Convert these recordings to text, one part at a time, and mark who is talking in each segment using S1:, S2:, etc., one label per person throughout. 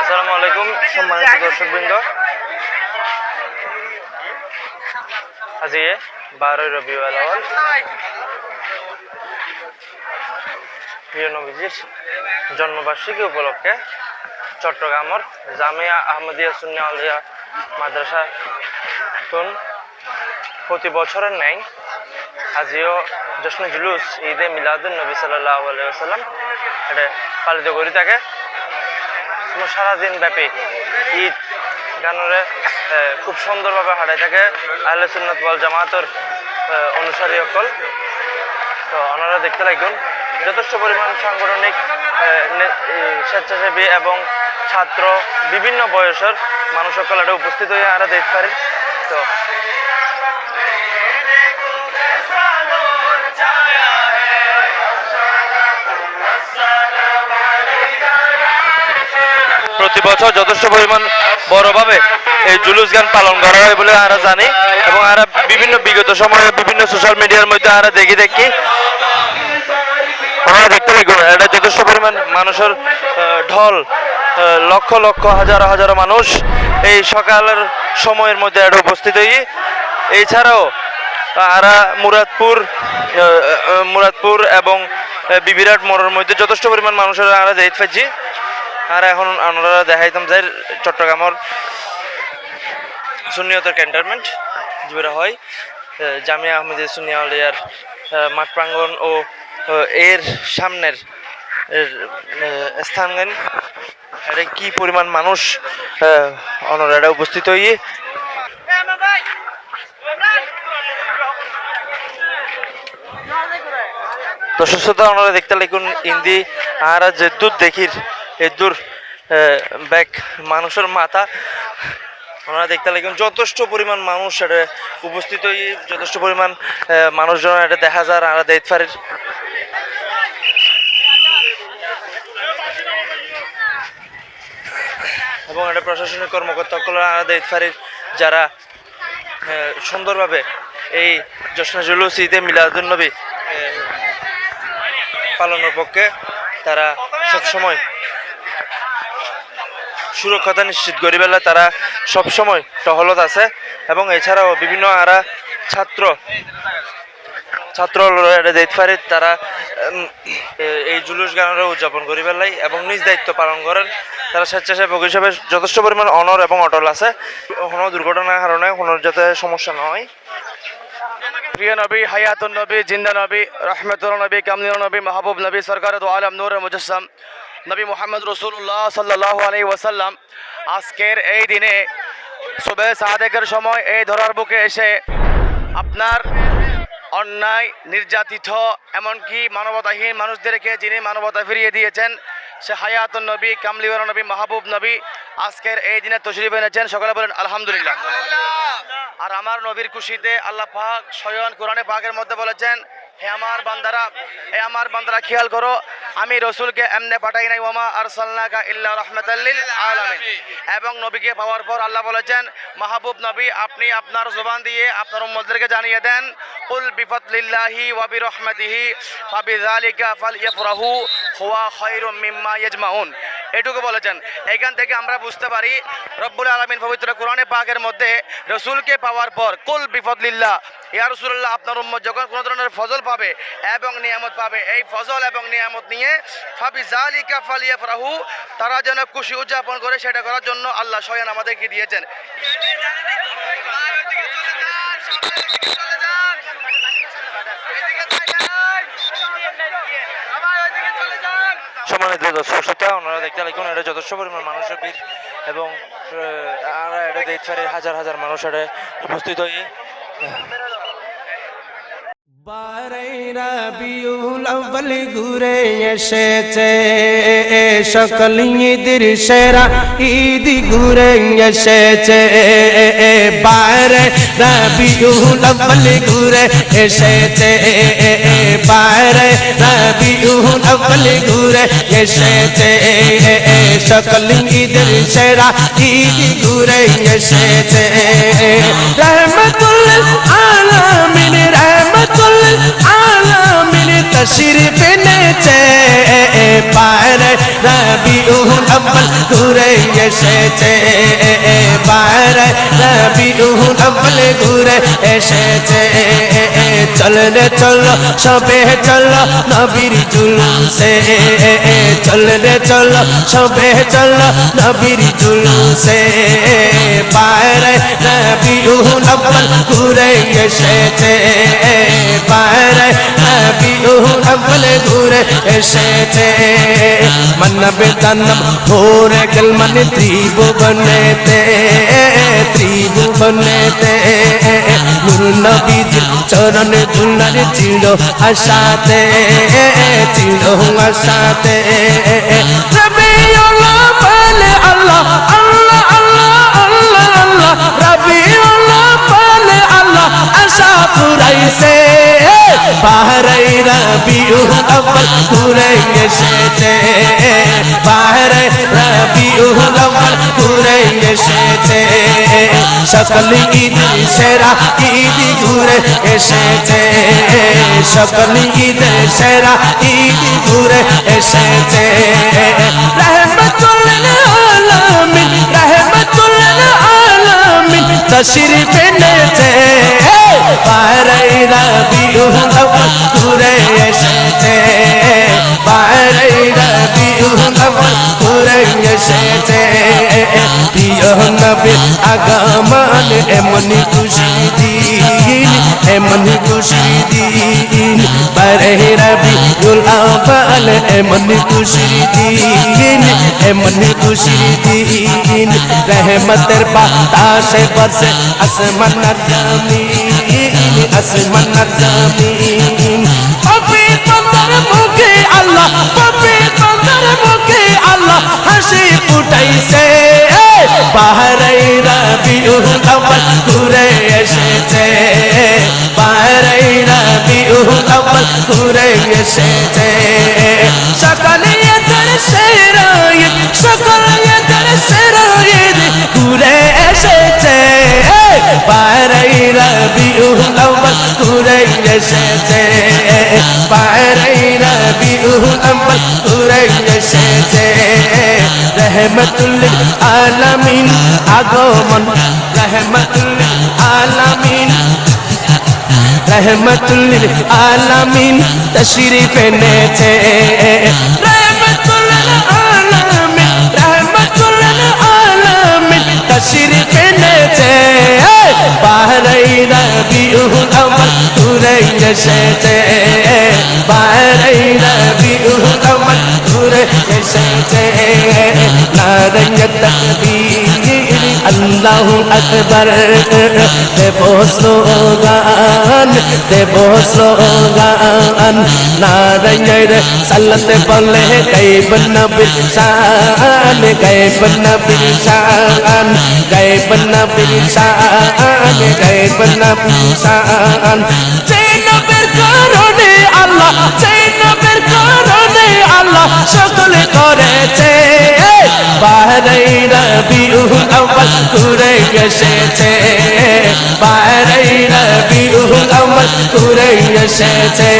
S1: আসসালামু আলাইকুম সম্মানিত দর্শকবৃন্দ। আজকে বারোই রবি প্রিয় নবীজির জন্মবার্ষিকী উপলক্ষে চট্টগ্রামের জামিয়া আহমদিয়া সুন্নি আলিয়া মাদ্রাসা তুন প্রতি বছরের ন্যায় আজিও জশ্ন জুলুস ঈদে মিলাদুল নবী আলাইসাল্লাম এটা পালিত করি থাকে। সারাদিন ব্যাপী ঈদ গানরে খুব সুন্দরভাবে হারাই থাকে। আহলে সুন্নত ওয়াল জামাতর অনুসারী সকল তো ওনারা দেখতে লাগুন যথেষ্ট পরিমাণ সাংগঠনিক স্বেচ্ছাসেবী এবং ছাত্র বিভিন্ন বয়সের মানুষ সকল এটা উপস্থিত হয়ে আমরা দেখতে পারি। তো প্রতি বছর যথেষ্ট পরিমাণ বড়ভাবে এই জুলুস গান পালন করা হয় বলে আমরা জানি এবং আমরা বিভিন্ন বিগত সময়ে বিভিন্ন সোশ্যাল মিডিয়ার মধ্যে আমরা দেখি দেখি আমরা দেখতে পাই এটা যথেষ্ট পরিমাণ মানুষের ঢল লক্ষ লক্ষ, হাজার হাজার মানুষ এই সকালের সময়ের মধ্যে এটা উপস্থিত হই। এছাড়াও আরা মুরাদপুর মুরাদপুর এবং বিবিরাট মোড়ের মধ্যে যথেষ্ট পরিমাণ মানুষের আমরা দেখতে পাচ্ছি। আর এখন আমরা দেখাইতাম যে চট্টগ্রামের সুনিয়তের ক্যান্টনমেন্ট, যেটা হয় জামিয়া আহমেদ সুনিয়া আলিয়ার মাঠ প্রাঙ্গণ ও এর সামনের স্থানগান এটা কি পরিমাণ মানুষ অনরা এটা উপস্থিত হই তো সুস্থতা ওনারা দেখতে লাগুন ইন্দি আর যে দূর দেখির এই দূর ব্যাগ মানুষের মাথা। ওনারা দেখতে লাগুন যথেষ্ট পরিমাণ মানুষ এটা উপস্থিত হয়ে যথেষ্ট পরিমাণ মানুষজন এটা দেখা যায় আর দেখতে এবং এটা প্রশাসনিক কর্মকর্তা আর দেখতে পারে যারা সুন্দরভাবে এই জশ্ন জুলুস ঈদে মিলাদুলনবী পালনের পক্ষে তারা সবসময় সুরক্ষতা নিশ্চিত করি বেলা তারা সবসময় টহলত আছে এবং এছাড়াও বিভিন্ন আরা ছাত্র ছাত্র দেখতে পারে তারা এই জুলুস গানের উদযাপন করি বেলাই এবং নিজ দায়িত্ব পালন করেন। তারা স্বেচ্ছাসেবক হিসেবে যথেষ্ট পরিমাণ অনর এবং অটল আছে। কোনো দুর্ঘটনার কারণে কোনো যাতে সমস্যা না হয়।
S2: প্রিয় নবী, হায়াতুন নবী, জিন্দা নবী, রহমতুল নবী কামনুল নবী, মাহবুব নবী সরকার দু আলম নূর মুজসম নবী মোহাম্মদ রসুল্লাহ সাল্লাহ আলাই ওয়াসাল্লাম আজকের এই দিনে সুবে সাদেকের সময় এই ধরার বুকে এসে আপনার অন্যায় নির্যাতিত এমনকি মানবতাহীন মানুষদেরকে যিনি মানবতা ফিরিয়ে দিয়েছেন সে হায়াত নবী কামলিওয়ার নবী মাহবুব নবী আজকের এই দিনে তশরিফ এনেছেন। সকলে বলেন আলহামদুলিল্লাহ। আর আমার নবীর খুশিতে আল্লাহ পাক স্বয়ন কোরআনে পাকের মধ্যে বলেছেন হে আমার বান্দারা হে আমার বান্দারা খেয়াল করো আমি রসুলকে এমনে পাঠাই নাই, ওমা আর সাল্লাকা ইল্লা আলামিন। এবং নবীকে পাওয়ার পর আল্লাহ বলেছেন, মাহবুব নবী, আপনি আপনার জবান দিয়ে আপনার উম্মতদেরকে জানিয়ে দেন, কুল বিফাতলিল্লাহি ওয়া বিরহমাতিহি, ফাবিযালিকা ফালইফরাহু, হুয়া খায়রুম মিম্মা ইয়াজমাউন। এটুকু বলেছেন। এখান থেকে আমরা বুঝতে পারি, রব্বুল আলমিন পবিত্র কোরআনে পাকের মধ্যে রসুলকে পাওয়ার পর, কুল বিপদ বিফদলিল্লাহ ইয়া রসুল্লাহ আপনার উম্মত যখন কোনো ধরনের ফজল পাবে এবং নিয়ামত পাবে, এই ফজল এবং নিয়ামত নিয়ে ফাবি জালিকা ফালিয়া ফরাহু তারা যেন খুশি উদযাপন করে, সেটা করার জন্য আল্লাহ স্বয়ং আমাদেরকে দিয়েছেন।
S1: সম্মানিত দর্শক শ্রোতা ওনারা দেখতে লাগুন এটা যথেষ্ট পরিমাণ মানুষের ভিড় এবং আর এটা দেখতে হাজার হাজার মানুষ এটা উপস্থিত হয়ে।
S3: বারাইরা বিউল আউ্বাল ঘুরে এসেছে। সকল ঈদের সেরা ঈদ ঘুরে এসেছে। বারাইরা বিউল আউ্বাল ঘুরে এসেছে। বাইরে রবিউল আউয়াল ঘুরে এসেছে। সকল ঈদের সেরা ঈদ ঘুরে এসেছে। রহমতুল আলামিন, রহমতুল আলামিন তশরিফ এনেছে বাইরে রবিউল আউয়াল ঘুরে এসেছে বাইরে রবিউল আউয়াল ঘুরে এসেছে চলনে চলো, সবে চলো, নবীর জুলুসে চলনে চলো, সবে চলো, নবীর জুলুসে বাইরে রবিউল আউয়াল ঘুরে এসেছে বাইরে রবিউল আউয়াল ঘুরে এসেছে মন্নবে তন্নম ভোরে গল মন ত্রিভুবনেতে ত্রিভুবনেতে নুর নবীর চরণ ধুলার চিড় আশাতে চিড় আশাতে ঘুরে এসেছে। বাহরে রবিউল আউয়াল ঘুরে এসেছে। সকল ঈদ সেরা, ঈদ ঘুরে এসেছে। সকল ঈদ সেরা, ঈদ ঘুরে এসেছে। রহমতুল আলামিন রহমতুল আলামিন, তশরিফ এনেছে। বাইরে রবিউল আউয়াল ঘুরে এসেছে বাইরে রবিউল আউয়াল ঘুরে এসেছে। প্রিয় নবী, আগমন এমন খুশি দিন, এমন খুশি দিন। বাইরে রবিউল আউয়াল এমন খুশি দিন, এমন খুশি দিন। রহমতের বাতাসে বসে আসমান জমিন। আসমান জমিন পবিত্রতার মুখে আল্লাহ পবিত্রতার মুখে আল্লাহ হাসি ফুটাইছে বাহারাই রবিউল আউয়াল ঘুরে এসেছে বাহারাই সকালে সকালে ঘুরে এসেছে বাহারাই রবিউল আউয়াল ঘুরে এসেছে। বাহারাই রবিউল আউয়াল ঘুরে এসেছে। রহমতুল আলামিন আগমন রহমতুল আলামিন রহমতুল আলামিন তশরিফ এনেছে। রহমতুল আলামিন রহমতুল আলামিন তশরিফ এনেছে। বাহরাই রবিউল আউয়াল ঘুরে এসেছে বাহরাই রবিউল আউয়াল ঘুরে এসেছে নারঙ্গ তকবীর আল্লাহু আকবার দেব স্লোগান দেব স্লোগান নারঙ্গের সাল্লাতে বলে গাইব নবীর শান গাইব নবীর শান নবীর শান গাইব নবীর শান সেই নবীর কারণে আল্লাহ সেই নবীর কারণে আল্লাহ সকলে করেছে বাহরাই রবিউল আউয়াল ঘুরে এসেছে বাহরাই রবিউল আউয়াল ঘুরে এসেছে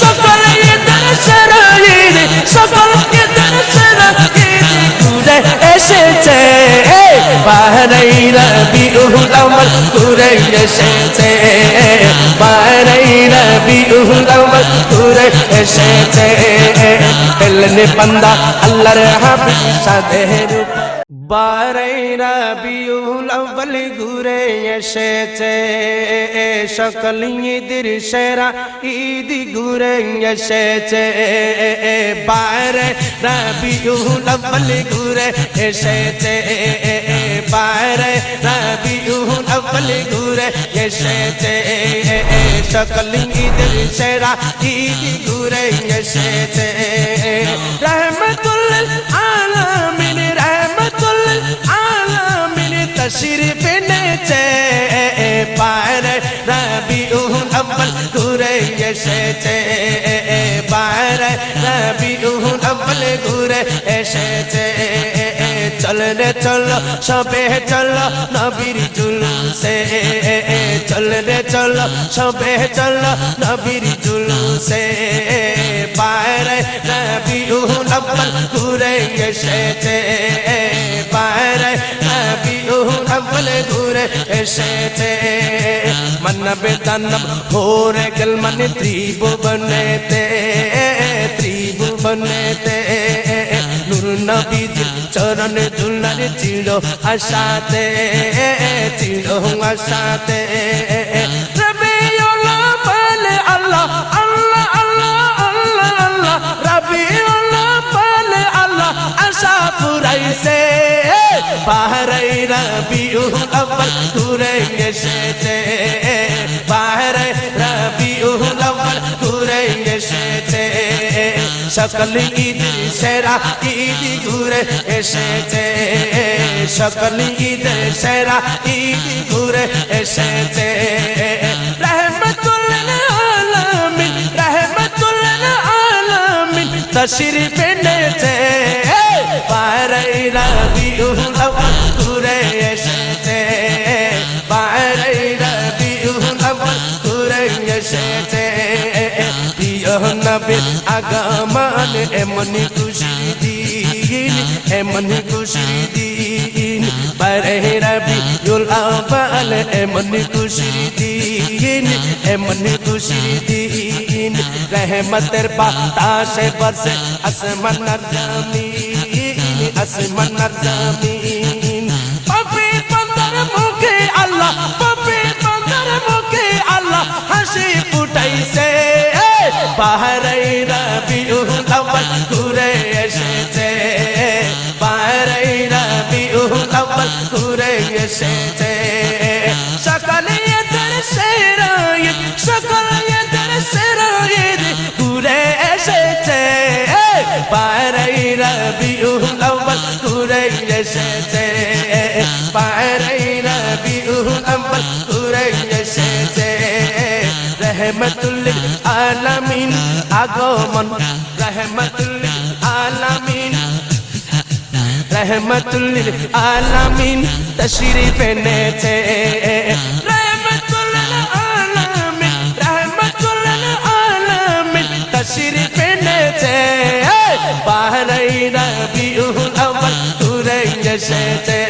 S3: সকল বাহরাই রবিউল আউয়াল ঘুরে এসেছে বাহরাই রবিউল আউয়াল ঘুরে এসেছে পেলনে বান্দা আল্লাহর হাবিব সাদের বারাই রবিউল আউয়াল ঘুরে এসেছে সকল ঈদের সেরা ঈদ ঘুরে এসেছে বারে রবিউল আউয়াল ঘুরে এসেছে বারে রবিউল আউয়াল ঘুরে এসেছে সকল ঈদের সেরা ঈদ ঘুরে এসেছে রহমতুল আলামিন রহমতুল আলামিন তশরিফ এনেছে পায়রে রবিউল এসেছে বাইরে রবিউল আব্বাল ঘুরে এসেছে চল রে চল সবে চল নবীর জুলুসে চল রে চল সবে চল নবীর জুলুসে বাইরে রবিউল আব্বাল ঘুরে এসেছে বাইরে রবিউল আব্বাল ঘুরে এসেছে মানবে দানব হোরে গেল মানে ত্রিভুবনেতে ত্রিভুবনেতে নূর নবীজ চরণ দুলার চিড় আশাতে চিড় আশাতে আব্বাল আল্লাহ আল্লাহ আল্লাহ আল্লাহ আল্লাহ আব্বাল আল্লাহ আশা ফুরাইছে বাহারাই রবিউল আব্বাল ঘুরে এসেছে বাহারাই রবিউল আব্বাল ঘুরে সকল ঈদ সেরা, ঈদ ঘুরে এসেছে। সকল ঈদ সেরা, ঈদ ঘুরে এসেছে। তশরিফ এনেছে। পারাই আউয়াল ঘুরে এসেছে। নবীর আগমন এমনি খুশি দিন এমনি খুশি দিন পারে রবিউল আউয়াল এমনি খুশি দিন এমনি খুশি দিন রহমতের বাতাসে বরসে আসমান জমিন আসমান জমিন বাহারাই রবিউল আউয়াল ঘুরে এসেছে। বাহারাই রবিউল আউয়াল ঘুরে এসেছে। সকালে এদের সেরাইত সকালে এদের সেরাইত ঘুরে এসেছে। বাহারাই রবিউল আউয়াল ঘুরে এসেছে। বাহারাই রবিউল আউয়াল ঘুরে এসেছে। রহমতুল আলামিন, আগমন, রহমতুল আলামিন। রহমতুল আলামিন, তশরিফ এনেছে। রহমতুল আলামিন রহমতুল আলামিন, তশরিফ এনেছে। বাহরাই রবিউল আউয়াল ঘুরে এসেছে।